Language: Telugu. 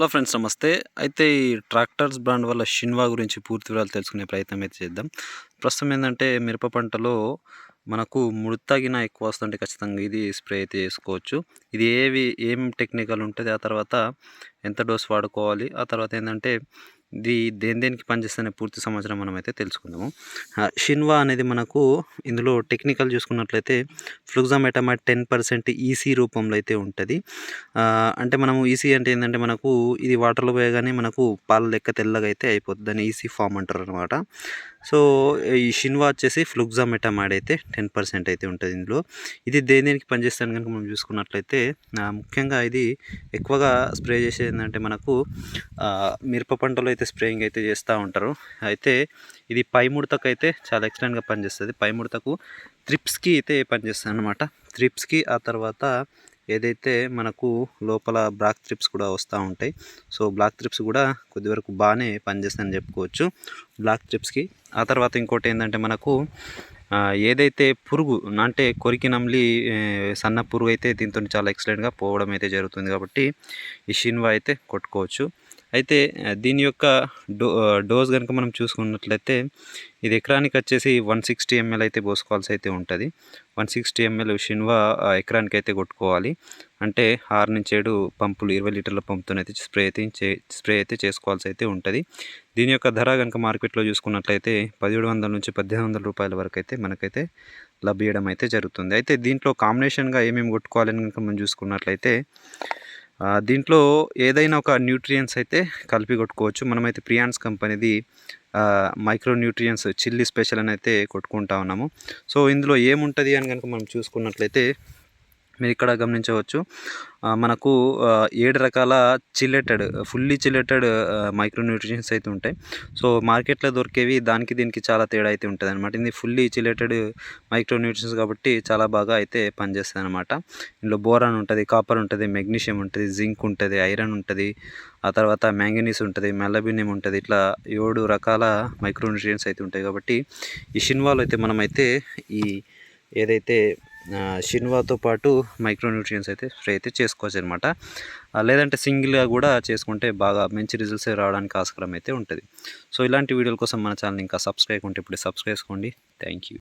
హలో ఫ్రెండ్స్ నమస్తే. అయితే ఈ ట్రాక్టర్స్ బ్రాండ్ వల్ల షిన్వా గురించి పూర్తి వివరాలు తెలుసుకునే ప్రయత్నం అయితే చేద్దాం. ప్రస్తుతం ఏంటంటే మిరప పంటలో మనకు ముడతగిన ఎక్కువ వస్తుంటే ఖచ్చితంగా ఇది స్ప్రే అయితే చేసుకోవచ్చు. ఇది ఏవి ఏం టెక్నికల్ ఉంటుంది ఆ తర్వాత ఎంత డోస్ వాడుకోవాలి ఆ తర్వాత ఏంటంటే ఇది దేని దేనికి పనిచేస్తున్న పూర్తి సమాచారం మనం అయితే తెలుసుకుందాము షిన్వా అనేది మనకు ఇందులో టెక్నికల్ చూసుకున్నట్లయితే ఫ్లుగ్జామెటమా టెన్ పర్సెంట్ ఈసీ రూపంలో అయితే ఉంటుంది. అంటే మనము ఈసీ అంటే ఏంటంటే మనకు ఇది వాటర్లో పోయగానే మనకు పాల లెక్క తెల్లగా అయితే అయిపోతుంది దాన్ని ఈసీ ఫామ్ అంటారు అనమాట సో ఈ షిన్వా వచ్చేసి ఫ్లుగ్జామెటమాడ్ అయితే టెన్ పర్సెంట్ అయితే ఉంటుంది ఇందులో. ఇది దేని దేనికి పనిచేస్తాను కనుక మనం చూసుకున్నట్లయితే ముఖ్యంగా ఇది ఎక్కువగా స్ప్రే చేసేది ఏంటంటే మనకు మిరప పంటలో అయితే స్ప్రేయింగ్ అయితే చేస్తూ ఉంటారు. అయితే ఇది పై ముడతకు అయితే చాలా ఎక్సలెంట్గా పనిచేస్తుంది. పై ముడతకు త్రిప్స్కి అయితే పనిచేస్తుంది అనమాట త్రిప్స్కి ఆ తర్వాత ఏదైతే మనకు లోపల బ్లాక్ త్రిప్స్ కూడా వస్తూ ఉంటాయి. సో బ్లాక్ త్రిప్స్ కూడా కొద్ది వరకు బాగానే పనిచేస్తాయని చెప్పుకోవచ్చు. బ్లాక్ త్రిప్స్కి ఆ తర్వాత ఇంకోటి ఏంటంటే మనకు ఏదైతే పురుగు అంటే కొరికి నమ్లి సన్న పురుగు అయితే దీంతో చాలా ఎక్సలెంట్గా పోవడం అయితే జరుగుతుంది కాబట్టి ఈ షిన్వా అయితే కొట్టుకోవచ్చు. అయితే దీని యొక్క డో డోస్ కనుక మనం చూసుకున్నట్లయితే ఇది ఎకరానికి వచ్చేసి వన్ సిక్స్టీ ఎంఎల్ అయితే పోసుకోవాల్సి అయితే ఉంటుంది. వన్ సిక్స్టీ ఎంఎల్ షిన్వా ఎకరానికి అయితే కొట్టుకోవాలి. అంటే ఆరు నుంచి ఏడు పంపులు ఇరవై లీటర్ల పంపుతోనైతే స్ప్రే అయితే స్ప్రే అయితే చేసుకోవాల్సి అయితే ఉంటుంది. దీని యొక్క ధర కనుక మార్కెట్లో చూసుకున్నట్లయితే పదిహేడు వందల నుంచి పద్దెనిమిది వందల రూపాయల వరకు అయితే మనకైతే లభ్యడం అయితే జరుగుతుంది. అయితే దీంట్లో కాంబినేషన్గా ఏమేమి కొట్టుకోవాలని కనుక మనం చూసుకున్నట్లయితే దీంట్లో ఏదైనా ఒక న్యూట్రియన్స్ అయితే కలిపి కొట్టుకోవచ్చు. మనమైతే ప్రియాన్స్ కంపెనీది మైక్రో న్యూట్రియన్స్ చిల్లీ స్పెషల్ అని అయితే కొట్టుకుంటా ఉన్నాము. సో ఇందులో ఏముంటుంది అని కనుక మనం చూసుకున్నట్లయితే మీరు ఇక్కడ గమనించవచ్చు. మనకు ఏడు రకాల చిల్లెటెడ్ ఫుల్లీ చిల్లెటెడ్ మైక్రోన్యూట్రిషన్స్ అయితే ఉంటాయి. సో మార్కెట్లో దొరికేవి దానికి దీనికి చాలా తేడా అయితే ఉంటుంది అనమాట ఇది ఫుల్లీ చిల్లెటెడ్ మైక్రోన్యూట్రిషన్స్ కాబట్టి చాలా బాగా అయితే పనిచేస్తుంది అనమాట ఇందులో బోరాన్ ఉంటుంది కాపర్ ఉంటుంది మెగ్నీషియం ఉంటుంది జింక్ ఉంటుంది ఐరన్ ఉంటుంది ఆ తర్వాత మ్యాంగనీస్ ఉంటుంది మెల్లబినియం ఉంటుంది. ఇట్లా ఏడు రకాల మైక్రోన్యూట్రియన్స్ అయితే ఉంటాయి కాబట్టి ఈ షిన్వాల్ అయితే మనమైతే ఈ ఏదైతే షిన్వాతో పాటు మైక్రోన్యూట్రియన్స్ అయితే స్ప్రే అయితే చేసుకోవచ్చు అనమాట. లేదంటే సింగిల్గా కూడా చేసుకుంటే బాగా మంచి రిజల్ట్స్ రావడానికి ఆస్కారం అయితే ఉంటుంది. సో ఇలాంటి వీడియోల కోసం మన ఛానల్ ఇంకా సబ్స్క్రైబ్ ఉంటే ఇప్పుడు సబ్స్క్రైబ్ చేసుకోండి. Thank you.